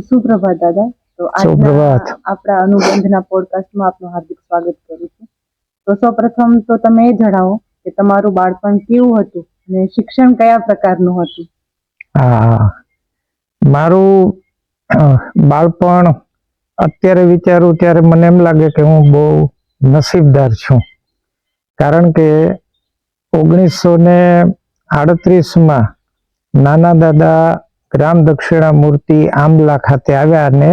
સુપ્રભાત દાદા. તો સુપ્રભાત. આપણા અનુબંધના પોડકાસ્ટમાં આપનું હાર્દિક સ્વાગત કરું છું. તો સૌપ્રથમ તો તમે એ જણાવો કે તમારું બાળપણ કેવું હતું અને શિક્ષણ કયા પ્રકારનું હતું? હા. મારું બાળપણ અત્યારે વિચારું ત્યારે મને એમ લાગે કે હું બહુ નસીબદાર છું. કારણ કે ઓગણીસો ને આડત્રીસમાં નાના દાદા ગ્રામ દક્ષિણામૂર્તિ આંબલા ખાતે આવ્યા અને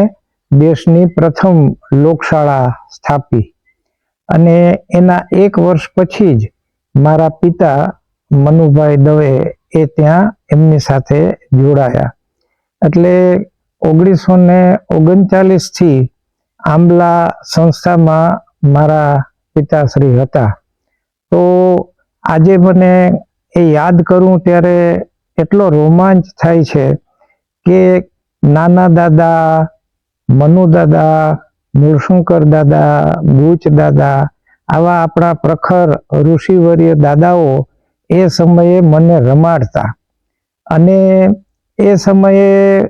દેશની પ્રથમ લોકશાળા સ્થાપી. અને એના એક વર્ષ પછી જ મારા પિતા મનુભાઈ દવે એ ત્યાં એમની સાથે જોડાયા. એટલે ઓગણીસો ને ઓગણચાલીસથી આંબલા સંસ્થામાં મારા પિતાશ્રી હતા. તો આજે મને એ યાદ કરું ત્યારે એટલો રોમાંચ થાય છે કે નાના દાદા, મનુ દાદા મૂળશંકર દાદા, બુચ દાદા, આવા આપણા પ્રખર ઋષિવર્ય દાદાઓ એ સમયે મને રમાડતા. અને એ સમયે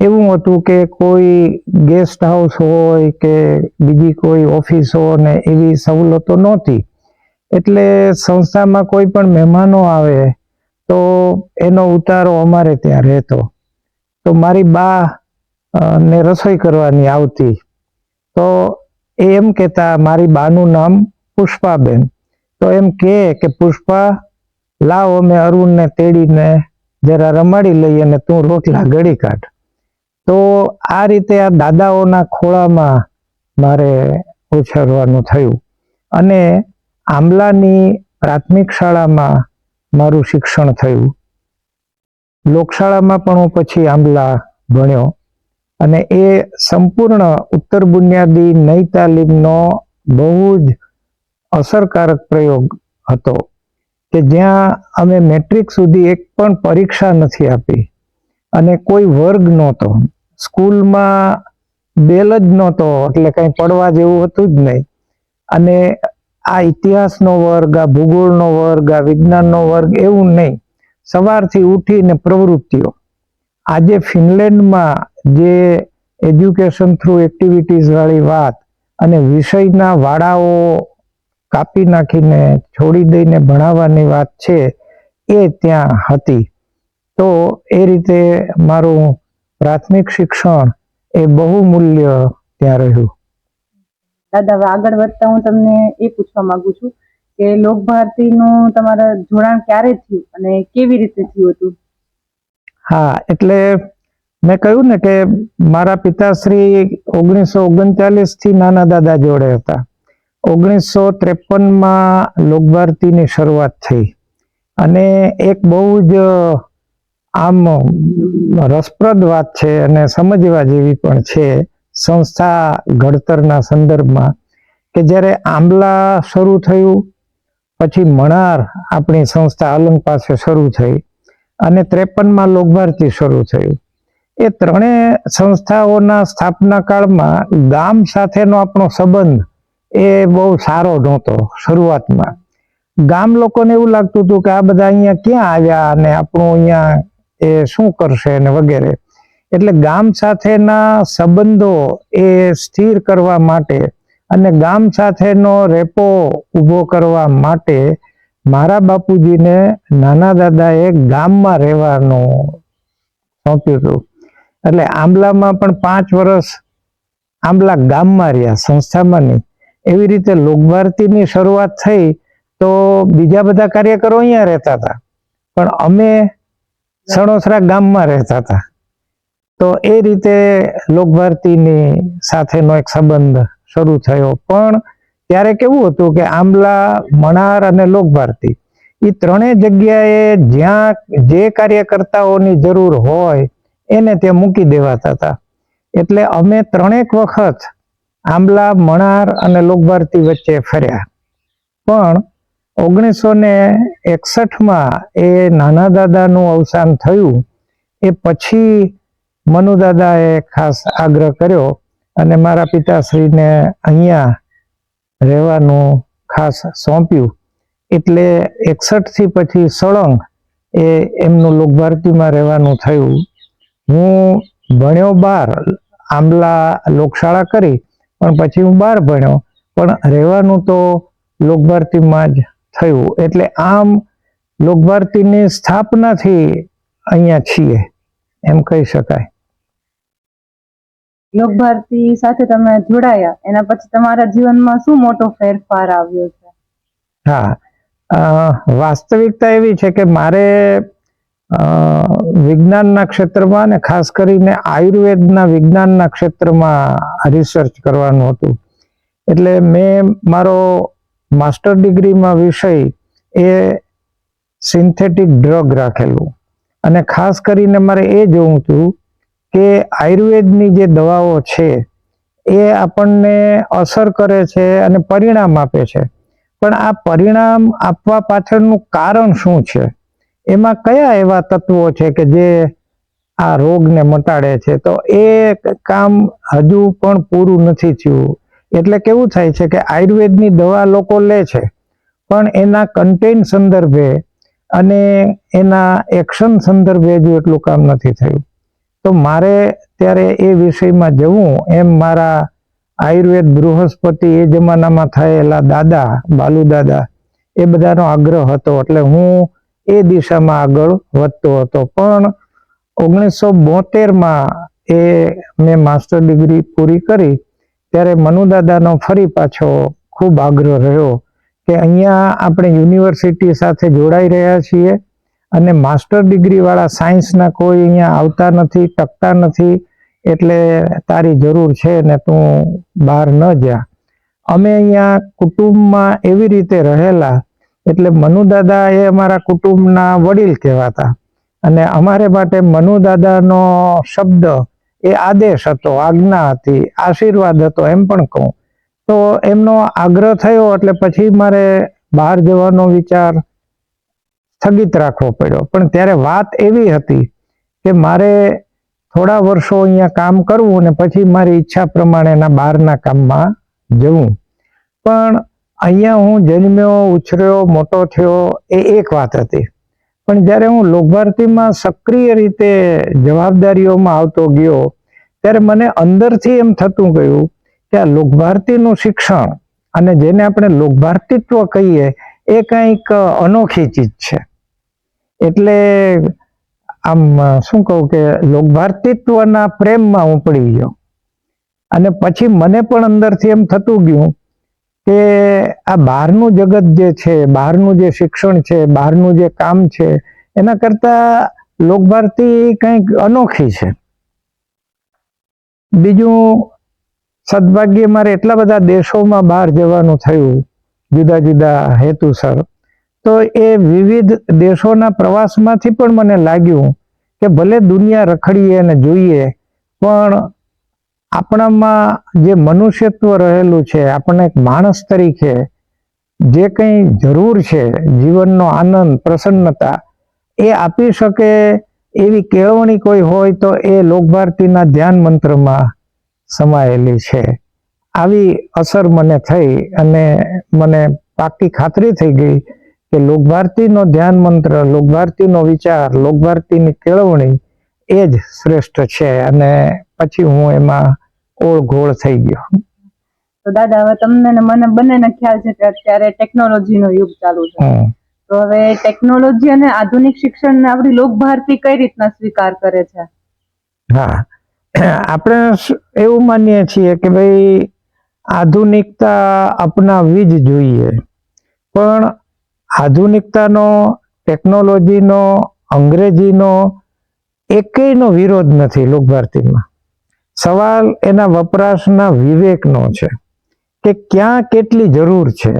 એવું હતું કે કોઈ ગેસ્ટ હાઉસ હોય કે બીજી કોઈ ઓફિસો ને એવી સવલતો નહોતી. એટલે સંસ્થામાં કોઈ પણ મહેમાનો આવે તો એનો ઉતારો અમારે ત્યાં રહેતો. તો મારી બા ને રસોઈ કરવાની આવતી. તો એમ કહેતા, મારી બાનું નામ પુષ્પાબેન. તો એમ કહે કે, પુષ્પા, લાવ અમે અરુણને, તેડીને જરા રમાડી લઈએ અને તું રોટલા ગળી કાઢ. તો આ રીતે આ દાદાઓના ખોળામાં મારે ઉછરવાનું થયું. અને આંબલાની પ્રાથમિક શાળામાં મારું શિક્ષણ થયું. લોકશાળામાં પણ હું પછી આંબલા ભણ્યો અને એ સંપૂર્ણ ઉત્તર બુનિયાદી નઈ તાલીમનો બહુ જ અસરકારક પ્રયોગ હતો કે જ્યાં અમે મેટ્રિક સુધી એક પણ પરીક્ષા નથી આપી અને કોઈ વર્ગ નહોતો. સ્કૂલમાં બેલ જ નહોતો, એટલે કંઈ પડવા જેવું હતું જ નહીં. અને આ ઇતિહાસનો વર્ગ, આ ભૂગોળનો વર્ગ, આ વિજ્ઞાનનો વર્ગ એવું નહીં. સવારથી ઉઠીને પ્રવૃત્તિઓ. આજે ફિનલેન્ડમાં જે એજ્યુકેશન થ્રુ એક્ટિવિટીઝ વાળી વાત અને વિષયના વાડાઓ કાપી નાખીને, છોડી દઈને ભણાવવાની વાત છે, એ ત્યાં હતી. તો એ રીતે મારું પ્રાથમિક શિક્ષણ એ બહુ મૂલ્ય ત્યાં રહ્યું. દાદા આગળ વધતા હું તમને એ પૂછવા માંગુ છું કે લોકભારતીનું તમારા જોડાણ ક્યારે થયું અને કેવી રીતે થયું હતું? હા, એટલે મેં કહ્યું ને કે મારા પિતાશ્રી ઓગણીસો ઓગણચાલીસથી નાના દાદા જોડે હતા. ઓગણીસો ત્રેપનમાં લોકભારતીની શરૂઆત થઈ. અને એક બહુ જ આમ રસપ્રદ વાત છે અને સમજવા જેવી પણ છે સંસ્થા ઘડતરના સંદર્ભમાં કે જ્યારે આંબલા શરૂ થયું પછી મણાર આપણી સંસ્થા અલંગ પાસે શરૂ થઈ અને ત્રેપનમાં લોકભારતી શરૂ થયું એ ત્રણેય સંસ્થાઓના સ્થાપના કાળમાં ગામ સાથેનો આપણો સંબંધ એ બહુ સારો નહોતો શરૂઆતમાં. ગામ લોકોને એવું લાગતું હતું કે આ બધા અહીંયા ક્યાં આવ્યા અને આપણું અહીંયા એ શું કરશે ને વગેરે. એટલે ગામ સાથેના સંબંધો એ સ્થિર કરવા માટે અને ગામ સાથેનો રેપો ઊભો કરવા માટે મારા બાપુજીને નાના દાદાએ ગામમાં રહેવાનું સોંપ્યું હતું. એટલે આંબલામાં પણ પાંચ વર્ષ આંબલા ગામમાં રહ્યા, સંસ્થામાં નહીં. એવી રીતે લોકભારતીની શરૂઆત થઈ તો બીજા બધા કાર્યકરો અહીંયા રહેતા હતા. પણ અમે સણોસરા ગામમાં રહેતા હતા. તો એ રીતે લોકભારતીની સાથેનો એક સંબંધ શરૂ થયો. પણ ત્યારે કેવું હતું કે આંબલા, મણાર અને લોકભારતી એ ત્રણેય જગ્યાએ જ્યાં જે કાર્યકર્તાઓની જરૂર હોય, એને ત્યાં મૂકી દેવાતા હતા. એટલે અમે ત્રણેક વખત આંબલા, મણાર અને લોકભારતી વચ્ચે ફર્યા. પણ ઓગણીસો ને એકસઠમાં એ નાના દાદાનું અવસાન થયું. એ પછી મનુ દાદાએ ખાસ આગ્રહ કર્યો અને મારા પિતાશ્રીને અહીંયા રહેવાનું ખાસ સોંપ્યું. એટલે એકસઠથી પછી સળંગ એ એમનું લોકભારતીમાં રહેવાનું થયું. હું ભણ્યો બાર, આંબલા લોકશાળા કરી, પણ પછી હું બાર ભણ્યો. પણ રહેવાનું તો લોકભારતીમાં જ થયું. એટલે આમ લોકભારતીની સ્થાપનાથી અહીંયા છીએ. એમ કહી શકાય. લોક ભારતી સાથે તમે જોડાયા. એના પછી તમારા જીવનમાં શું મોટો ફેરફાર આવ્યો છે? હા. વાસ્તવિકતા એવી છે કે મારે વિજ્ઞાનના ક્ષેત્રમાં અને ખાસ કરીને આયુર્વેદના વિજ્ઞાનના ક્ષેત્રમાં રિસર્ચ કરવાનું હતું. એટલે મેં મારો માસ્ટર ડિગ્રીમાં વિષય એ સિન્થેટિક ડ્રગ રાખેલું. અને ખાસ કરીને મારે એ જોવું હતું કે આયુર્વેદની જે દવાઓ છે, એ આપણને અસર કરે છે અને પરિણામ આપે છે. પણ આ પરિણામ આપવા પાછળનું કારણ શું છે? એમાં કયા એવા તત્વો છે કે જે આ રોગને મટાડે છે? તો એ કામ હજુ પણ પૂરું નથી થયું. એટલે કેવું થાય છે કે આયુર્વેદની દવા લોકો લે છે, પણ એના કન્ટેન્ટ સંદર્ભે અને એના એક્શન સંદર્ભે હજુ એટલું કામ નથી થયું. તો મારે ત્યારે એ વિષયમાં જવું, એમ મારા આયુર્વેદ બૃહસ્પતિ એ જમાનામાં થયેલા દાદા, બાલુ દાદા, એ બધાનો આગ્રહ હતો. એટલે હું એ દિશામાં આગળ વધતો હતો. પણ ઓગણીસો બોતેરમાં એ મેં માસ્ટર ડિગ્રી પૂરી કરી, ત્યારે મનુદાદાનો ફરી પાછો ખૂબ આગ્રહ રહ્યો કે અહીંયા આપણે યુનિવર્સિટી સાથે જોડાઈ રહ્યા છીએ. અને માસ્ટર ડિગ્રી વાળા સાયન્સના કોઈ અહીંયા આવતા નથી, ટકતા નથી, એટલે તારી જરૂર છે ને તું બહાર ન જા. અમે અહીંયા કુટુંબમાં એવી રીતે રહેલા, એટલે મનુદાદા એ અમારા કુટુંબના વડીલ કહેવાતા. અને અમારે માટે મનુદાદાનો શબ્દ એ આદેશ હતો, આજ્ઞા હતી, આશીર્વાદ હતો એમ પણ કહું. તો એમનો આગ્રહ થયો, એટલે પછી મારે બહાર જવાનો વિચાર સ્થગિત રાખવો પડ્યો. પણ ત્યારે વાત એવી હતી કે મારે થોડા વર્ષો અહીંયા કામ કરવું અને પછી મારી ઈચ્છા પ્રમાણેના બહારના કામમાં જવું. પણ અહીંયા હું જન્મ્યો, ઉછર્યો, મોટો થયો એ એક વાત હતી. પણ જ્યારે હું લોકભારતીમાં સક્રિય રીતે જવાબદારીઓમાં આવતો ગયો, ત્યારે મને અંદરથી એમ થતું ગયું કે આ લોકભારતીનું શિક્ષણ અને જેને આપણે લોકભારતીત્વ કહીએ, એ કંઈક અનોખી ચીજ છે. એટલે આમ શું કહું કે લોકભારતીત્વના પ્રેમમાં હું પડી ગયો. અને પછી મને પણ અંદરથી એમ થતું ગયું કે આ બહારનું જગત જે છે, બહારનું જે શિક્ષણ છે, બહારનું જે કામ છે, એના કરતા લોકભારતી કંઈક અનોખી છે. બીજું, સદભાગ્યે મારે એટલા બધા દેશોમાં બહાર જવાનું થયું, જુદા જુદા હેતુસર. તો એ વિવિધ દેશોના પ્રવાસમાંથી પણ મને લાગ્યું કે ભલે દુનિયા રખડીએ અને જોઈએ, પણ આપણામાં જે મનુષ્યત્વ રહેલું છે, આપણને એક માણસ તરીકે જે કંઈ જરૂર છે, જીવનનો આનંદ, પ્રસન્નતા, એ આપી શકે એવી કેળવણી કોઈ હોય તો એ લોકભારતીના ધ્યાન મંત્રમાં સમાયેલી છે. આવી અસર મને થઈ અને મને પાકી ખાતરી થઈ ગઈ કે લોકભારતીનો ધ્યાન મંત્ર લોકભારતીનો વિચાર લોકભારતીની કેળવણી એ જ શ્રેષ્ઠ છે અને પછી હું એમાં ઓળઘોળ થઈ ગયો. તો દાદા હવે તમને ને મને બંનેને ખ્યાલ છે કે અત્યારે ટેકનોલોજીનો યુગ ચાલુ છે. તો હવે ટેકનોલોજી અને આધુનિક શિક્ષણને આપણી લોક ભારતી કઈ રીતના સ્વીકાર કરે છે? હા. આપણે એવું માનીએ છીએ કે ભાઈ આધુનિકતા અપનાવવી જ જોઈએ. પણ આધુનિકતાનો, ટેકનોલોજીનો, અંગ્રેજીનો એકેયનો વિરોધ નથી લોકભારતીમાં. સવાલ એના વપરાશના વિવેકનો છે કે ક્યાં કેટલી જરૂર છે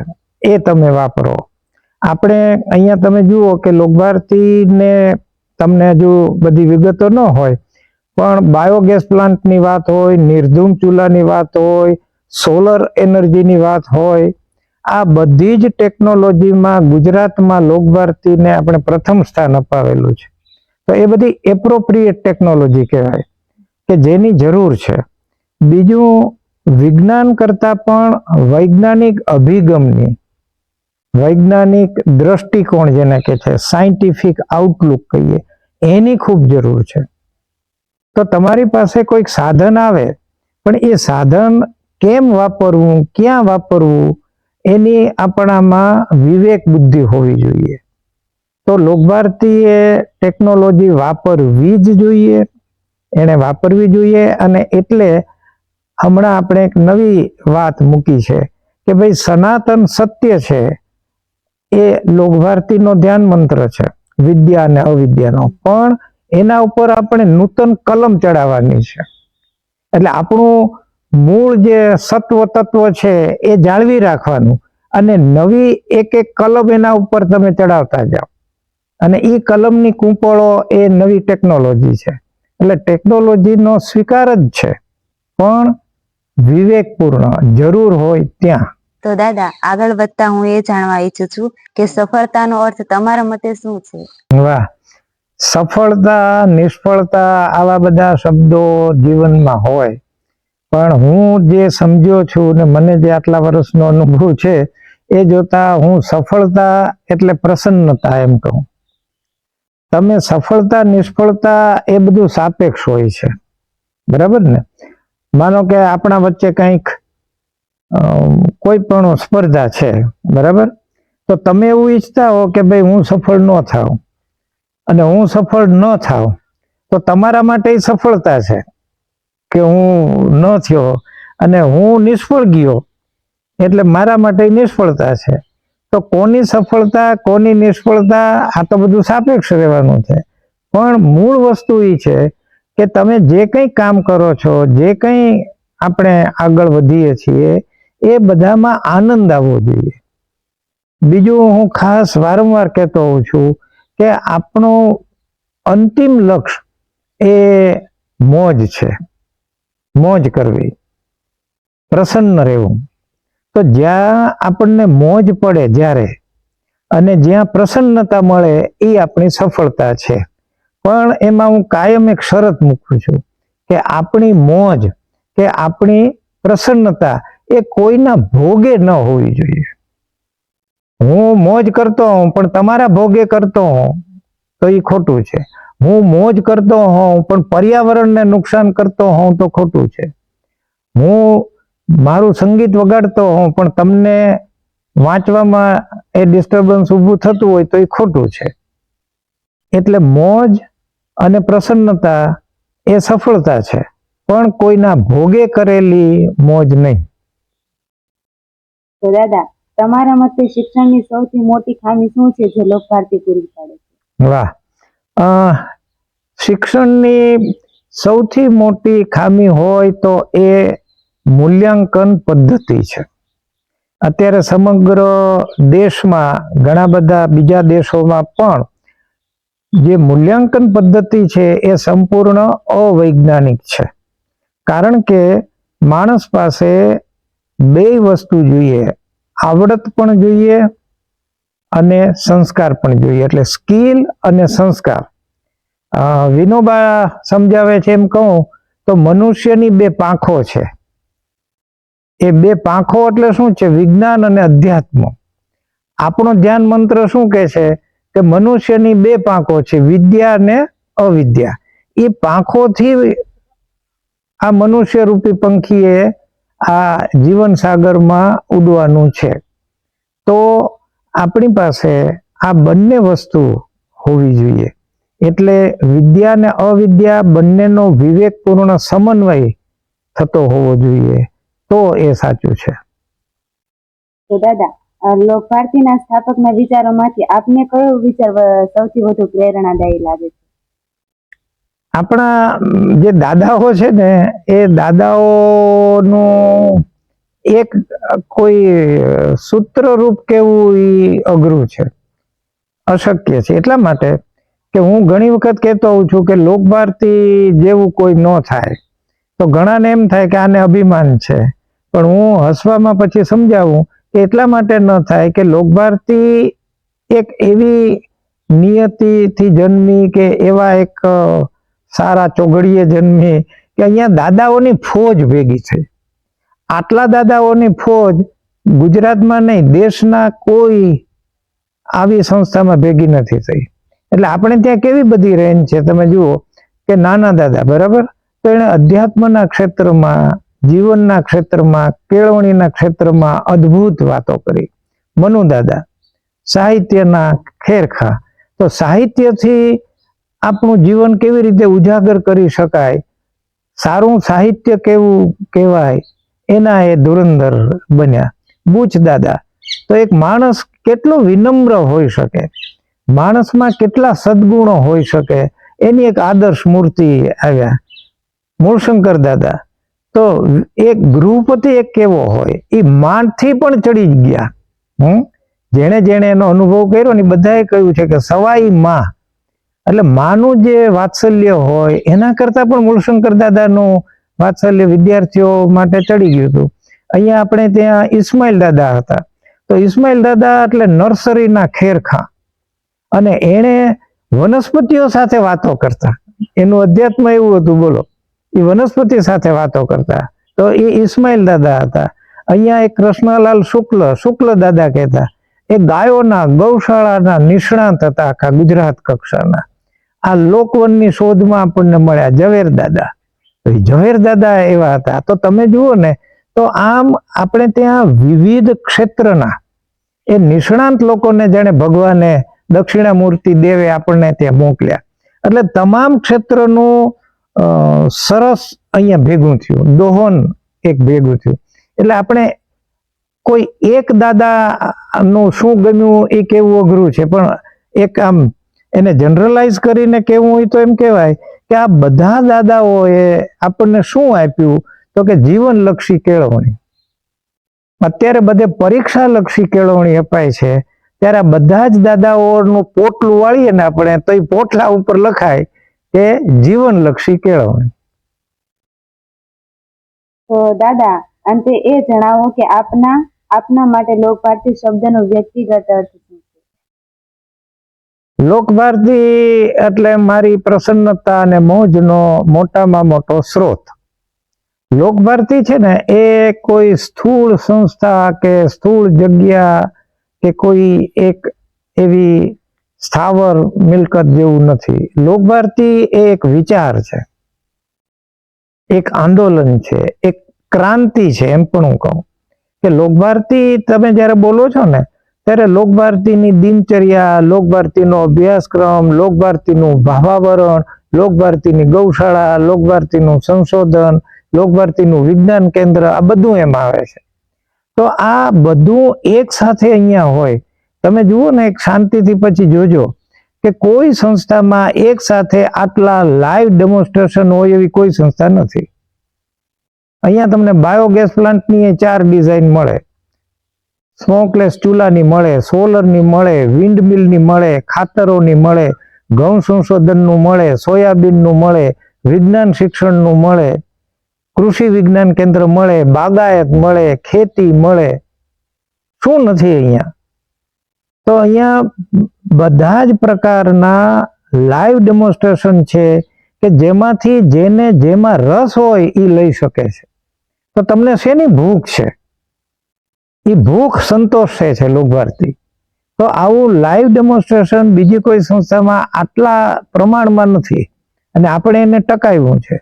એ તમે વાપરો. આપણે અહીંયા તમે જુઓ કે લોકભારતીને તમને હજુ બધી વિગતો ન હોય, પણ બાયોગેસ પ્લાન્ટની વાત હોય, નિર્ધૂમ ચૂલાની વાત હોય, સોલર એનર્જીની વાત હોય આ બધી જ ટેકનોલોજીમાં ગુજરાતમાં લોકભારતીને આપણે પ્રથમ સ્થાન અપાવેલું છે. તો એ બધી એપ્રોપ્રિએટ ટેકનોલોજી કહેવાય કે જેની જરૂર છે. બીજું, વિજ્ઞાન કરતા પણ વૈજ્ઞાનિક અભિગમની, વૈજ્ઞાનિક દ્રષ્ટિકોણ જેને કે છે સાયન્ટિફિક આઉટલુક કહીએ, એની ખૂબ જરૂર છે. તો તમારી પાસે કોઈક સાધન આવે, પણ એ સાધન કેમ વાપરવું, ક્યાં વાપરવું એની આપણામાં વિવેક બુદ્ધિ હોવી જોઈએ. તો લોકભારતીએ ટેકનોલોજી વાપરવી જ જોઈએ એને વાપરવી જોઈએ અને એટલે હમણાં આપણે એક નવી વાત મૂકી છે કે ભાઈ સનાતન સત્ય છે એ લોકભારતીનો ધ્યાન મંત્ર છે, વિદ્યા અને અવિદ્યાનો. પણ એના ઉપર આપણે નૂતન કલમ ચડાવવાની છે. એટલે આપણું મૂળ જે સત્વ તત્વ છે એ જાળવી રાખવાનું અને નવી એક એક કલમ એના ઉપર તમે ચડાવતા જાઓ. અને એ કલમની કૂંપળો એ નવી ટેકનોલોજી છે. એટલે ટેકનોલોજીનો સ્વીકાર જ છે. પણ વિવેકપૂર્ણ જરૂર હોય ત્યાં. તો દાદા આગળ વધતા હું એ જાણવા ઈચ્છું છું કે સફળતાનો અર્થ તમારા મતે શું છે? વાહ. સફળતા નિષ્ફળતા આવા બધા શબ્દો જીવનમાં હોય. પણ હું જે સમજ્યો છું ને મને જે આટલા વર્ષનો અનુભવ છે, એ જોતા હું સફળતા એટલે પ્રસન્નતા એમ કહું. તમે સફળતા, નિષ્ફળતા એ બધું સાપેક્ષ હોય છે. બરાબર ને? માનો કે આપણા વચ્ચે કંઈક કોઈ પણ સ્પર્ધા છે, બરાબર? તો તમે એવું ઈચ્છતા હો કે ભાઈ હું સફળ ન થાઉં. અને હું સફળ ન થાઉં, તો તમારા માટે સફળતા છે. કે હું ન થયો અને હું નિષ્ફળ ગયો, એટલે મારા માટે નિષ્ફળતા છે. તો કોની સફળતા, કોની નિષ્ફળતા, આ તો બધું સાપેક્ષ રહેવાનું છે. પણ મૂળ વસ્તુ એ છે કે તમે જે કંઈ કામ કરો છો, જે કંઈ આપણે આગળ વધીએ છીએ, એ બધામાં આનંદ આવવો જોઈએ. બીજું હું ખાસ વારંવાર કહેતો હોઉં છું કે આપણું અંતિમ લક્ષ્ય એ મોજ છે. મોજ કરવી, પ્રસન્ન રહેવું. તો જ્યાં આપણને મોજ પડે જ્યારે અને જ્યાં પ્રસન્નતા મળે એ આપણી સફળતા છે. પણ એમાં હું કાયમ એક શરત મૂકું છું કે આપણી મોજ કે આપણી પ્રસન્નતા એ કોઈના ભોગે ન હોવી જોઈએ. હું મોજ કરતો હોઉં, પણ તમારા ભોગે કરતો હોઉં, તો એ ખોટું છે. હું મોજ કરતો હોઉં પણ પર્યાવરણને નુકસાન કરતો હોઉં તો ખોટું છે. હું મારું સંગીત વગાડતો હોઉં પણ તમને વાંચવામાં એ ડિસ્ટર્બન્સ ઊભું થતું હોય તો એ ખોટું છે. એટલે મોજ અને પ્રસન્નતા એ સફળતા છે પણ કોઈના ભોગે કરેલી મોજ નહીં. તો દાદા તમારા મતે શિક્ષણની સૌથી મોટી ખામી શું છે જે લોક ભારતી પૂરી પાડે છે? વાહ! શિક્ષણની સૌથી મોટી ખામી હોય તો એ મૂલ્યાંકન પદ્ધતિ છે. અત્યારે સમગ્ર દેશમાં, ઘણા બધા બીજા દેશોમાં પણ જે મૂલ્યાંકન પદ્ધતિ છે એ સંપૂર્ણ અવૈજ્ઞાનિક છે. કારણ કે માણસ પાસે બે વસ્તુ જોઈએ, આવડત પણ જોઈએ અને સંસ્કાર પણ જોઈએ. એટલે સ્કિલ અને સંસ્કાર. વિનોબા સમજાવે છે એમ કહું, તો મનુષ્યની બે પાંખો છે. એ બે પાંખો એટલે શું છે? વિજ્ઞાન અને અધ્યાત્મ. આપણો ધ્યાન મંત્ર શું કહે છે? કે મનુષ્યની બે પાંખો છે, વિદ્યા અને અવિદ્યા. એ પાંખોથી આ મનુષ્ય રૂપી પંખીએ આ જીવન સાગરમાં ઉડવાનું છે. તો આપણી પાસે આ બંને વસ્તુ હોવી જોઈએ. એટલે વિદ્યા અને અવિદ્યા બંનેનો વિવેકપૂર્ણ સમન્વય થતો હોવો જોઈએ. તો એ સાચું છે. તો દાદા લોક ભારતીના સ્થાપકના વિચારોમાંથી આપને કયો વિચાર સૌથી વધુ પ્રેરણાદાયી લાગે છે? આપણા જે દાદાઓ છે ને એ દાદાઓનું એક કોઈ સૂત્ર રૂપ કેવું એ અઘરું છે? અશક્ય છે. એટલા માટે કે હું ઘણી વખત કહેતો હોઉં છું કે લોકભારતી જેવું કોઈ ન થાય. તો ઘણાને એમ થાય કે આને અભિમાન છે. પણ હું હસવામાં પછી સમજાવું કે એટલા માટે ન થાય કે લોકભારતી એક એવી નિયતિથી જન્મી કે એવા એક સારા ચોઘડીએ જન્મી કે અહીંયા દાદાઓની ફોજ ભેગી થઈ. આટલા દાદાઓની ફોજ ગુજરાતમાં નહીં, દેશના કોઈ આવી સંસ્થામાં ભેગી નથી થઈ. એટલે આપણે ત્યાં કેવી બધી રેન્જ છે? તમે જુઓ કે નાના દાદા, બરાબર? તો એણે અધ્યાત્મના ક્ષેત્રમાં, જીવનના ક્ષેત્રમાં, કેળવણીના ક્ષેત્રમાં અદ્ભુત વાતો કરી. મનુ દાદા, સાહિત્યના ખેરખા. તો સાહિત્યથી આપણું જીવન કેવી રીતે ઉજાગર કરી શકાય? સારું સાહિત્ય કેવું કહેવાય? એના એ ધુરંધર બન્યા. બુચ દાદા, તો એક માણસ કેટલો વિનમ્ર હોઈ શકે? માણસમાં કેટલા સદગુણો હોઈ શકે? એની એક આદર્શ મૂર્તિ આવ્યા. મૂળશંકર દાદા, તો એક ગૃહપતિ એક કેવો હોય? એ માનથી પણ ચડી ગયા. હમ? જેણે જેણે એનો અનુભવ કર્યો ને બધાએ કહ્યું છે કે સવાઈ માં. એટલે માનું જે વાત્સલ્ય હોય, એના કરતા પણ મૂળશંકર દાદાનું વાત્સલ્ય વિદ્યાર્થીઓ માટે ચડી ગયું હતું. અહીંયા આપણે ત્યાં ઇસ્માઇલ દાદા હતા. તો ઇસ્માઇલ દાદા એટલે નર્સરીના ખેરખા. અને એણે વનસ્પતિઓ સાથે વાતો કરતા. એનું અધ્યાત્મ એવું હતું, બોલો. એ વનસ્પતિ સાથે વાતો કરતા. તો એ ઇસ્માઇલ દાદા હતા. અહીંયા એક કૃષ્ણલાલ શુક્લ શુક્લ દાદા કહેતા. એ ગાયોના ગૌશાળાના નિષ્ણાત હતા આખા ગુજરાત કક્ષાના. આ લોકવનની શોધમાં આપણને મળ્યા ઝવેર દાદા. ઝવેર દાદા એવા હતા. તો તમે જુઓ ને, તો આમ આપણે ત્યાં વિવિધ ક્ષેત્રના, એ નિષ્ણાંત લોકોને જાણે ભગવાને દક્ષિણામૂર્તિ દેવે આપણને ત્યાં મોકલ્યા. એટલે તમામ ક્ષેત્રનું સરસ અહીંયા ભેગું થયું. દોહન એક ભેગું થયું. એટલે આપણે કોઈ એક દાદા નું શું ગમ્યું એ કેવું અઘરું છે, પણ એક આમ એને જનરલાઇઝ કરીને કેવું હોય તો એમ કહેવાય કે આ બધા દાદાઓએ આપણને શું આપ્યું? તો કે જીવનલક્ષી કેળવણી. અત્યારે બધે પરીક્ષા લક્ષી કેળવણી અપાય છે. ત્યારે આ બધા જ દાદાઓનું પોટલું વાળીએ ને આપણે, તો એ પોટલા ઉપર લખાય કે જીવનલક્ષી કેળવણી. તો દાદા, અંતે એ જણાવો કે આપના આપના માટે લોકભારતી શબ્દનો વ્યક્તિગત અર્થ લોકભારતી એટલે મારી પ્રસન્નતા અને મોજનો મોટામાં મોટો સ્ત્રોત લોકભારતી છે ને, એ કોઈ સ્થૂળ સંસ્થા કે સ્થૂળ જગ્યા કે કોઈ એક એવી સ્થાવર મિલકત જેવું નથી. લોકભારતી એ એક વિચાર છે. એક આંદોલન છે. એક ક્રાંતિ છે, એમ પણ હું કહું. કે લોકભારતી તમે જ્યારે બોલો છો ને ત્યારે લોકભારતીની દિનચર્યા, લોકભારતીનો અભ્યાસક્રમ, લોકભારતીનું ભાવાવરણ, લોકભારતીની ગૌશાળા, લોકભારતીનું સંશોધન, લોકભારતીનું વિજ્ઞાન કેન્દ્ર, આ બધું એમાં આવે છે. તો આ બધું એક સાથે અહીંયા હોય. તમે જુઓ ને એક શાંતિથી પછી જોજો કે કોઈ સંસ્થામાં એક સાથે આટલા લાઈવ ડેમોન્સ્ટ્રેશન હોય એવી કોઈ સંસ્થા નથી. અહીંયા તમને બાયોગેસ પ્લાન્ટની ચાર ડિઝાઇન મળે. સ્મોકલેસ ચૂલાની મળે, સોલરની મળે વિન્ડમિલની મળે, ખાતરોની મળે, ઘઉં સંશોધનનું મળે, સોયાબીનનું મળે, વિજ્ઞાન શિક્ષણનું મળે, કૃષિ વિજ્ઞાન કેન્દ્ર મળે, બાગાયત મળે, ખેતી મળે. શું નથી અહીંયા? તો અહીંયા બધા જ પ્રકારના લાઈવ ડેમોન્સ્ટ્રેશન છે કે જેમાંથી જેને જેમાં રસ હોય એ લઈ શકે છે. તો તમને શેની ભૂખ છે? એ ભૂખ સંતોષે છે લોકભારતી. તો આવું લાઈવ ડેમોન્સ્ટ્રેશન બીજી કોઈ સંસ્થામાં આટલા પ્રમાણમાં નથી. અને આપણે એને ટકાવ્યું છે.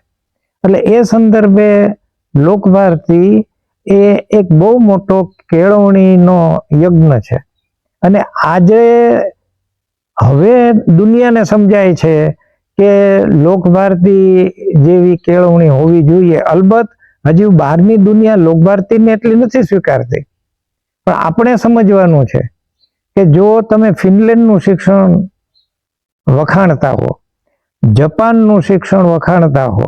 એટલે એ સંદર્ભે લોકભારતી એ એક બહુ મોટો કેળવણીનો યજ્ઞ છે. અને આજે હવે દુનિયાને સમજાય છે કે લોકભારતી જેવી કેળવણી હોવી જોઈએ. અલબત્ત હજી બહારની દુનિયા લોકભારતીને એટલી નથી સ્વીકારતી. પણ આપણે સમજવાનું છે કે જો તમે ફિનલેન્ડનું શિક્ષણ વખાણતા હો, જપાનનું શિક્ષણ વખાણતા હો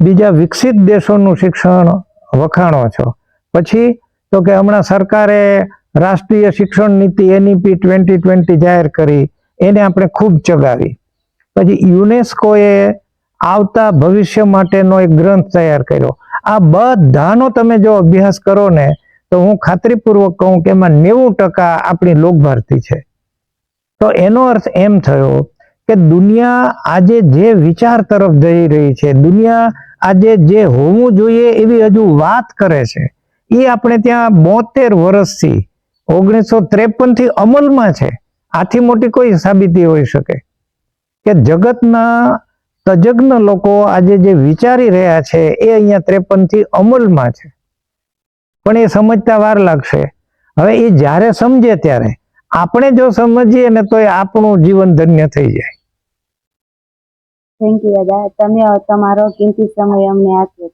બીજા વિકસિત દેશોનું શિક્ષણ વખાણો છો. પછી તો કે હમણાં સરકારે રાષ્ટ્રીય શિક્ષણ નીતિ એનઈપી ટ્વેન્ટી ટ્વેન્ટી જાહેર કરી, એને આપણે ખૂબ ચગાવી. પછી યુનેસ્કોએ આવતા ભવિષ્ય માટેનો એક ગ્રંથ તૈયાર કર્યો. આ બધાનો તમે જો અભ્યાસ કરો ને તો હું ખાતરીપૂર્વક કહું કે એમાં નેવું ટકા આપણી લોકભારતી છે. તો એનો અર્થ એમ થયો કે દુનિયા આજે જે વિચાર તરફ જઈ રહી છે, દુનિયા આજે જે હોવું જોઈએ એવી હજુ વાત કરે છે, એ આપણે ત્યાં બોતેર વર્ષથી, ઓગણીસો ત્રેપનથી અમલમાં છે. આથી મોટી કોઈ સાબિતી હોઈ શકે કે જગતના તજજ્ઞ લોકો આજે જે વિચારી રહ્યા છે, એ અહીંયા ત્રેપનથી અમલમાં છે. પણ એ સમજતા વાર લાગશે. હવે એ જ્યારે સમજે ત્યારે આપણે જો સમજીએ ને તો એ આપણું જીવન ધન્ય થઈ જાય. થેન્ક યુ દાદા. તમે તમારો કિંમતી સમય અમને આપ્યો